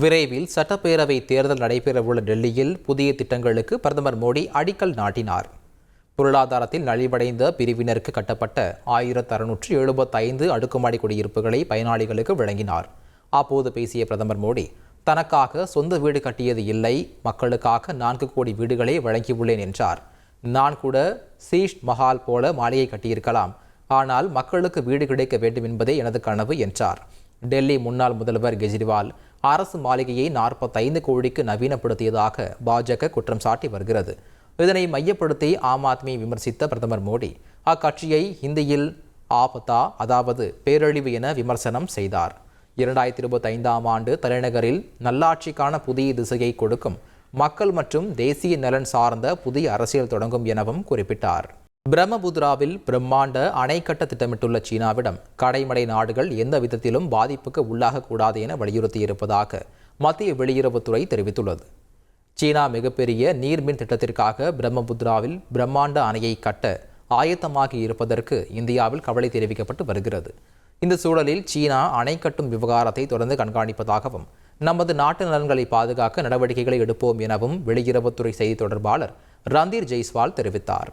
விரைவில் சட்டப்பேரவை தேர்தல் நடைபெறவுள்ள டெல்லியில் புதிய திட்டங்களுக்கு பிரதமர் மோடி அடிக்கல் நாட்டினார். பொருளாதாரத்தில் நலிவடைந்த பிரிவினருக்கு கட்டப்பட்ட ஆயிரத்து அறுநூற்று எழுபத்தைந்து அடுக்குமாடி குடியிருப்புகளை பயனாளிகளுக்கு வழங்கினார். அப்போது பேசிய பிரதமர் மோடி தனக்காக சொந்த வீடு கட்டியது இல்லை மக்களுக்காக நான்கு கோடி வீடுகளை வழங்கியுள்ளேன் என்றார். நான் கூட சீஷ் மஹால் போல மாளிகை கட்டியிருக்கலாம் ஆனால் மக்களுக்கு வீடு கிடைக்க வேண்டும் என்பதே எனது கனவு என்றார். டெல்லி முன்னாள் முதல்வர் கெஜ்ரிவால் அரசு மாளிகையை நாற்பத்தைந்து கோடிக்கு நவீனப்படுத்தியதாக பாஜக குற்றம் சாட்டி வருகிறது. இதனை மையப்படுத்தி ஆம் ஆத்மி விமர்சித்த பிரதமர் மோடி அக்கட்சியை ஹிந்தியில் ஆபத்தா அதாவது பேரழிவு என விமர்சனம் செய்தார். இரண்டாயிரத்தி இருபத்தி ஐந்தாம் ஆண்டு தலைநகரில் நல்லாட்சிக்கான புதிய திசையை கொடுக்கும் மக்கள் மற்றும் தேசிய நலன் சார்ந்த புதிய அரசியல் தொடங்கும் எனவும் குறிப்பிட்டார். பிரம்மபுத்ராவில் பிரம்மாண்ட அணை கட்ட திட்டமிட்டுள்ள சீனாவிடம் கடைமடை நாடுகள் எந்த விதத்திலும் பாதிப்புக்கு உள்ளாகக்கூடாது என வலியுறுத்தியிருப்பதாக மத்திய வெளியுறவுத்துறை தெரிவித்துள்ளது. சீனா மிகப்பெரிய நீர்மின் திட்டத்திற்காக பிரம்மபுத்ராவில் பிரம்மாண்ட அணையை கட்ட ஆயத்தமாகி இருப்பதற்கு இந்தியாவில் கவலை தெரிவிக்கப்பட்டு வருகிறது. இந்த சூழலில் சீனா அணை கட்டும் விவகாரத்தை தொடர்ந்து கண்காணிப்பதாகவும் நமது நாட்டு நலன்களை பாதுகாக்க நடவடிக்கைகளை எடுப்போம் எனவும் வெளியுறவுத்துறை செய்தி தொடர்பாளர் ரந்தீர் ஜெய்ஸ்வால் தெரிவித்தார்.